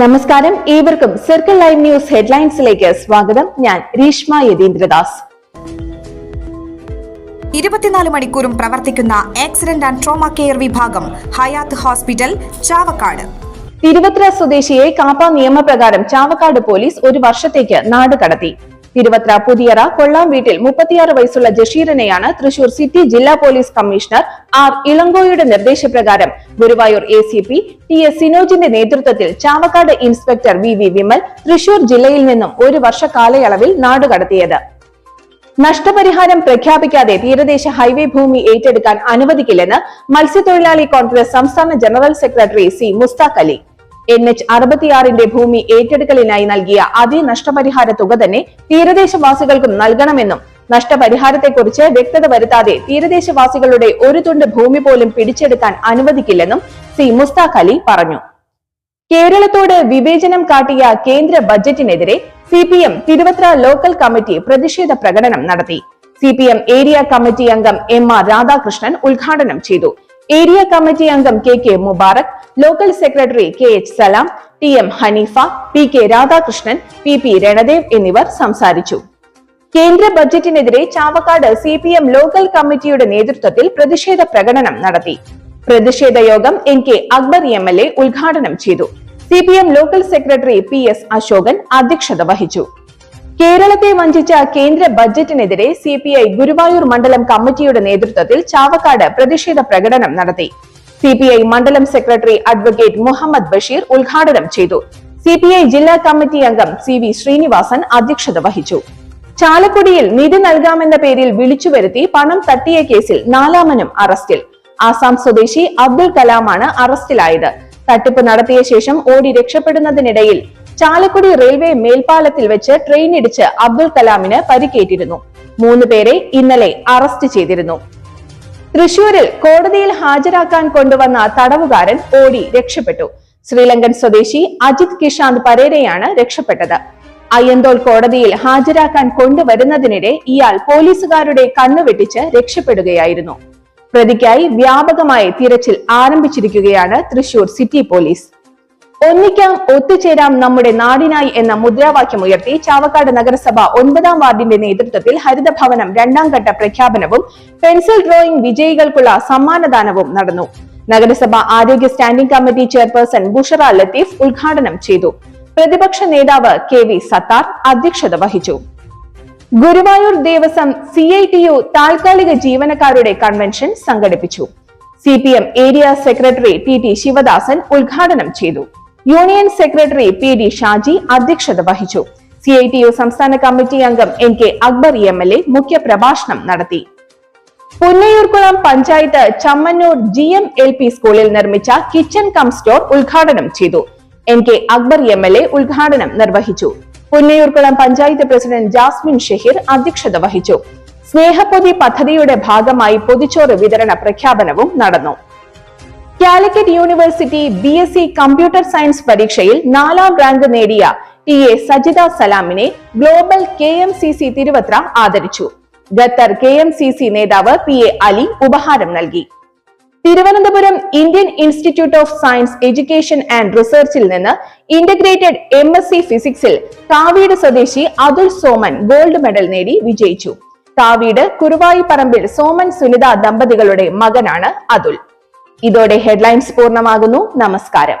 നമസ്കാരം. ഏവർക്കും circle live news ഹെഡ്ലൈൻസിലേക്ക് സ്വാഗതം. ഞാൻ രീഷ്മ യതീന്ദ്രദാസ്. ഇരുപത്തിനാല് മണിക്കൂറും പ്രവർത്തിക്കുന്ന ആക്സിഡന്റ് ആൻഡ് ട്രോമ കെയർ വിഭാഗം ഹയാത്ത് ഹോസ്പിറ്റൽ ചാവക്കാട്. തിരുവത്ര സ്വദേശിയെ കാപ്പ നിയമപ്രകാരം ചാവക്കാട് പോലീസ് ഒരു വർഷത്തേക്ക് നാട് കടത്തി തിരുവത്ര പുതിയറ കൊള്ളാം വീട്ടിൽ മുപ്പത്തിയാറ് വയസ്സുള്ള ജഷീറിനെയാണ് തൃശൂർ സിറ്റി ജില്ലാ പോലീസ് കമ്മീഷണർ ആർ ഇളങ്കോയുടെ നിർദ്ദേശപ്രകാരം Guruvayur A C P T S സിനോജിന്റെ നേതൃത്വത്തിൽ Chavakkad inspector V V Vimal Thrissur ജില്ലയിൽ നിന്നും ഒരു വർഷ കാലയളവിൽ നാടുകടത്തിയത് നഷ്ടപരിഹാരം പ്രഖ്യാപിക്കാതെ തീരദേശ ഹൈവേ ഭൂമി ഏറ്റെടുക്കാൻ അനുവദിക്കില്ലെന്ന് മത്സ്യത്തൊഴിലാളി കോൺഗ്രസ് സംസ്ഥാന general secretary C Musthaq Ali. N H അറുപത്തിയാറിന്റെ ഭൂമി ഏറ്റെടുക്കലിനായി നൽകിയ അതേ നഷ്ടപരിഹാര തുക തന്നെ തീരദേശവാസികൾക്കും നൽകണമെന്നും നഷ്ടപരിഹാരത്തെക്കുറിച്ച് വ്യക്തത വരുത്താതെ തീരദേശവാസികളുടെ ഒരു തുണ്ട് ഭൂമി പോലും പിടിച്ചെടുക്കാൻ അനുവദിക്കില്ലെന്നും സി മുസ്താഖ് അലി പറഞ്ഞു. കേരളത്തോട് വിവേചനം കാട്ടിയ കേന്ദ്ര ബജറ്റിനെതിരെ C P M Thiruvathra local committee പ്രതിഷേധ പ്രകടനം നടത്തി. C P M area committee അംഗം എം ആർ രാധാകൃഷ്ണൻ ഉദ്ഘാടനം ചെയ്തു. ഏരിയ കമ്മിറ്റി അംഗം K K Mubarak local secretary K H Salam T M Haneefa P K Radhakrishnan P P Ranadev എന്നിവർ സംസാരിച്ചു. കേന്ദ്ര ബജറ്റിനെതിരെ Chavakkad C P M local കമ്മിറ്റിയുടെ നേതൃത്വത്തിൽ പ്രതിഷേധ പ്രകടനം നടത്തി. പ്രതിഷേധ യോഗം N K Akbar M L A ഉദ്ഘാടനം ചെയ്തു. C P M local secretary P S Ashokan അധ്യക്ഷത വഹിച്ചു. കേരളത്തെ വഞ്ചിച്ച കേന്ദ്ര ബജറ്റിനെതിരെ സി പി ഐ ഗുരുവായൂർ മണ്ഡലം കമ്മിറ്റിയുടെ നേതൃത്വത്തിൽ ചാവക്കാട് പ്രതിഷേധ പ്രകടനം നടത്തി. സി പി ഐ മണ്ഡലം സെക്രട്ടറി അഡ്വക്കേറ്റ് മുഹമ്മദ് ബഷീർ ഉദ്ഘാടനം ചെയ്തു. സി പി ഐ ജില്ലാ കമ്മിറ്റി അംഗം സി വി ശ്രീനിവാസൻ അധ്യക്ഷത വഹിച്ചു. ചാലക്കുടിയിൽ നിധി നൽകാമെന്ന പേരിൽ വിളിച്ചുവരുത്തി പണം തട്ടിയ കേസിൽ നാലാമനും അറസ്റ്റിൽ. ആസാം സ്വദേശി അബ്ദുൽ കലാമാണ് അറസ്റ്റിലായത്. തട്ടിപ്പ് നടത്തിയ ശേഷം ഓടി രക്ഷപ്പെടുന്നതിനിടയിൽ ചാലക്കുടി റെയിൽവേ മേൽപ്പാലത്തിൽ വെച്ച് ട്രെയിൻ ഇടിച്ച് അബ്ദുൽ കലാമിന് പരിക്കേറ്റിരുന്നു. മൂന്ന് പേരെ ഇന്നലെ അറസ്റ്റ് ചെയ്തിരുന്നു. തൃശൂരിൽ കോടതിയിൽ ഹാജരാക്കാൻ കൊണ്ടുവന്ന തടവുകാരൻ ഓടി രക്ഷപ്പെട്ടു. ശ്രീലങ്കൻ സ്വദേശി അജിത് കിഷാന്ത് പരേരയാണ് രക്ഷപ്പെട്ടത്. അയ്യന്തോൾ കോടതിയിൽ ഹാജരാക്കാൻ കൊണ്ടുവരുന്നതിനിടെ ഇയാൾ പോലീസുകാരുടെ കണ്ണുവെട്ടിച്ച് രക്ഷപ്പെടുകയായിരുന്നു. പ്രതിക്കായി വ്യാപകമായി തിരച്ചിൽ ആരംഭിച്ചിരിക്കുകയാണ് തൃശൂർ സിറ്റി പോലീസ്. ഒന്നിക്കാം ഒത്തുചേരാം നമ്മുടെ നാടിനായി എന്ന മുദ്രാവാക്യം ഉയർത്തി ചാവക്കാട് നഗരസഭ ഒൻപതാം വാർഡിന്റെ നേതൃത്വത്തിൽ ഹരിതഭവനം രണ്ടാം ഘട്ട പ്രഖ്യാപനവും പെൻസിൽ ഡ്രോയിംഗ് വിജയികൾക്കുള്ള സമ്മാനദാനവും നടന്നു. നഗരസഭ ആരോഗ്യ standing committee chairperson Bushara Latheef ഉദ്ഘാടനം ചെയ്തു. പ്രതിപക്ഷ നേതാവ് കെ വി സത്താർ അധ്യക്ഷത വഹിച്ചു. Guruvayur Devaswom C I T U താൽക്കാലിക ജീവനക്കാരുടെ കൺവെൻഷൻ സംഘടിപ്പിച്ചു. C P M area secretary T T Sivadasan ഉദ്ഘാടനം ചെയ്തു. Union secretary P D Shaji അധ്യക്ഷത വഹിച്ചു. സി ഐ ടി യു സംസ്ഥാന കമ്മിറ്റി അംഗം N K Akbar M L A മുഖ്യപ്രഭാഷണം നടത്തി. Punnayurkulam panchayat Chammanur G M L P സ്കൂളിൽ നിർമ്മിച്ച കിച്ചൺ കം സ്റ്റോർ ഉദ്ഘാടനം ചെയ്തു. N K Akbar M L A ഉദ്ഘാടനം നിർവഹിച്ചു. പുന്നയൂർക്കുളം പഞ്ചായത്ത് പ്രസിഡന്റ് ജാസ്മിൻ ഷെഹിർ അധ്യക്ഷത വഹിച്ചു. സ്നേഹപ്പൊതി പദ്ധതിയുടെ ഭാഗമായി പൊതിച്ചോറ് വിതരണ പ്രഖ്യാപനവും നടന്നു. Calicut university B S C computer science പരീക്ഷയിൽ നാലാം റാങ്ക് നേടിയ T A Sajitha സലാമിനെ global K M C C Thiruvathra ആദരിച്ചു. Qatar K M C C നേതാവ് പി എ അലി ഉപഹാരം നൽകി. Thiruvananthapuram Indian institute of science education and റിസർച്ചിൽ നിന്ന് ഇന്റഗ്രേറ്റഡ് എം എസ് സി ഫിസിക്സിൽ കാവീട് സ്വദേശി അതുൽ സോമൻ ഗോൾഡ് മെഡൽ നേടി വിജയിച്ചു. കാവീട് കുറുവായി പറമ്പിൽ സോമൻ സുനിത ദമ്പതികളുടെ മകനാണ് അതുൽ. ഇതോടെ ഹെഡ്ലൈൻസ് പൂർണമാകുന്നു. നമസ്കാരം.